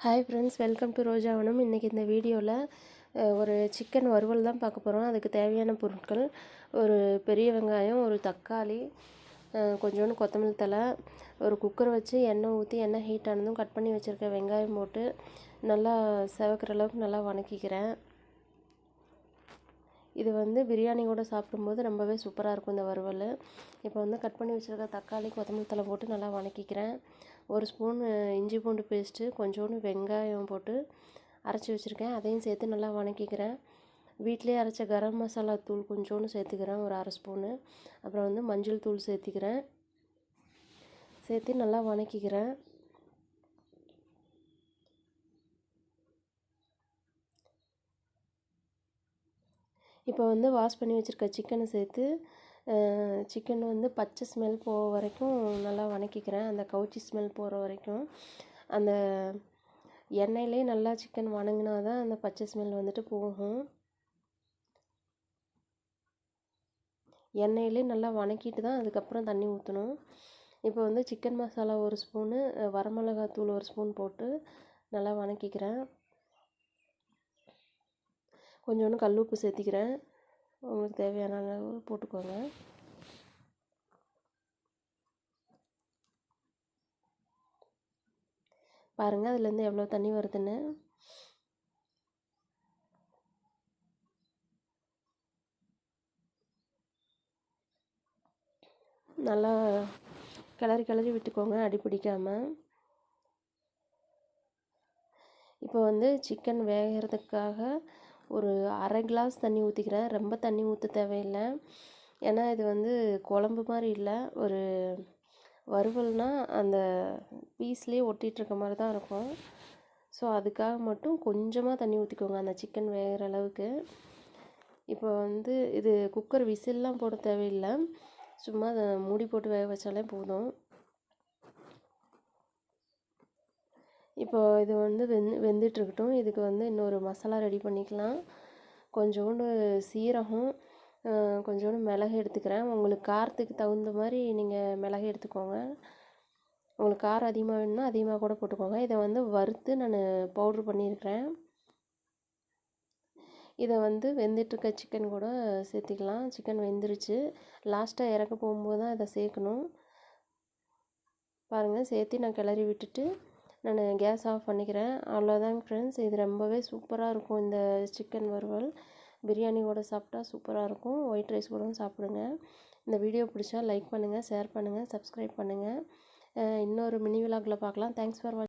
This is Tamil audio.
Hi friends welcome to Rojavanam இன்றைக்கி இந்த வீடியோவில் ஒரு சிக்கன் வறுவல் தான் பார்க்க போகிறோம் அதுக்கு தேவையான பொருட்கள் ஒரு பெரிய வெங்காயம் ஒரு தக்காளி கொஞ்சோண்டு கொத்தமல்லி தழை ஒரு குக்கர் வச்சு எண்ணெய் ஊற்றி எண்ணெய் ஹீட் ஆனதும் கட் பண்ணி வச்சுருக்க வெங்காயம் போட்டு நல்லா செவக்கிற அளவுக்கு நல்லா வணக்கிக்கிறேன். இது வந்து பிரியாணி கூட சாப்பிடும்போது ரொம்பவே சூப்பராக இருக்கும் இந்த வறுவல். இப்போ வந்து கட் பண்ணி வச்சுருக்க தக்காளி கொத்தமல்லி தழை போட்டு நல்லா வணக்கிக்கிறேன். ஒரு ஸ்பூன் இஞ்சி பூண்டு பேஸ்ட்டு கொஞ்சோண்டு வெங்காயம் போட்டு அரைச்சி வச்சுருக்கேன். அதையும் சேர்த்து நல்லா வணக்கிக்கிறேன். வீட்டிலே அரைச்ச கரம் மசாலா தூள் கொஞ்சோண்டு சேர்த்துக்கிறேன் ஒரு அரை ஸ்பூனு. அப்புறம் வந்து மஞ்சள் தூள் சேர்த்திக்கிறேன். சேர்த்து நல்லா வணக்கிக்கிறேன். இப்போ வந்து வாஷ் பண்ணி வச்சுருக்க சிக்கனை சேர்த்து சிக்கன் வந்து பச்சை ஸ்மெல் போக வரைக்கும் நல்லா வணக்கிக்கிறேன். அந்த கவுச்சி ஸ்மெல் போகிற வரைக்கும். அந்த எண்ணெயிலே நல்லா சிக்கன் வணங்கினா தான் அந்த பச்சை ஸ்மெல் வந்துட்டு போகும். எண்ணெயிலே நல்லா வணக்கிட்டு தான் அதுக்கப்புறம் தண்ணி ஊற்றணும் இப்போ வந்து சிக்கன் மசாலா ஒரு ஸ்பூனு வரமிளகாத்தூள் ஒரு ஸ்பூன் போட்டு நல்லா வணக்கிக்கிறேன். கொஞ்சோண்டு கல் உப்பு சேர்த்திக்கிறேன். உங்களுக்கு தேவையான அளவு போட்டுக்கோங்க. பாருங்கள் அதுலேருந்து எவ்வளோ தண்ணி வருதுன்னு. நல்லா கிளறி கிளறி விட்டுக்கோங்க அடி பிடிக்காமல் இப்போ வந்து சிக்கன் வேகிறதுக்காக ஒரு அரை கிளாஸ் தண்ணி ஊற்றிக்கிறேன் ரொம்ப தண்ணி ஊற்ற தேவையில்லை. ஏன்னா இது வந்து குழம்பு மாதிரி இல்லை. ஒரு வறுவல்னால் அந்த பீஸ்லேயே ஒட்டிகிட்டு இருக்க மாதிரி தான் இருக்கும். ஸோ அதுக்காக மட்டும் கொஞ்சமாக தண்ணி ஊற்றிக்கோங்க அந்த சிக்கன் வேகிற அளவுக்கு. இப்போ வந்து இது குக்கர் விசில்லாம் போட தேவையில்லை. சும்மா அதை மூடி போட்டு வேக வச்சாலே போதும். இப்போ இது வந்து வெந் வெந்துட்டுருக்கட்டும். இதுக்கு வந்து இன்னொரு மசாலா ரெடி பண்ணிக்கலாம். கொஞ்சோண்டு சீரகம் கொஞ்சோண்டு மிளகு எடுத்துக்கிறேன். உங்களுக்கு காரத்துக்கு தகுந்த மாதிரி நீங்கள் மிளகு எடுத்துக்கோங்க. உங்களுக்கு காரம் அதிகமாக வேணும்னா அதிகமாக கூட போட்டுக்கோங்க. இதை வந்து வறுத்து நான் பவுட்ரு பண்ணியிருக்கிறேன். இதை வந்து வெந்துட்டுருக்க சிக்கன் கூட சேர்த்துக்கலாம். சிக்கன் வெந்துருச்சு. லாஸ்ட்டாக இறக்க போகும்போது தான் இதை சேர்க்கணும். பாருங்கள் சேர்த்து நான் கிளறி விட்டுட்டு நான் கேஸ் ஆஃப் பண்ணிக்கிறேன். அவ்வளோதாங்க ஃப்ரெண்ட்ஸ் இது ரொம்பவே சூப்பராக இருக்கும். இந்த சிக்கன் வறுவல். பிரியாணி கூட சாப்பிட்டா சூப்பராக இருக்கும். ஒயிட் ரைஸ் கூட சாப்பிடுங்க. இந்த வீடியோ பிடிச்சா லைக் பண்ணுங்கள் ஷேர் பண்ணுங்கள் சப்ஸ்கிரைப் பண்ணுங்கள் இன்னொரு மினி விலாகில் பார்க்கலாம். தேங்க்ஸ் ஃபார் வாட்சிங்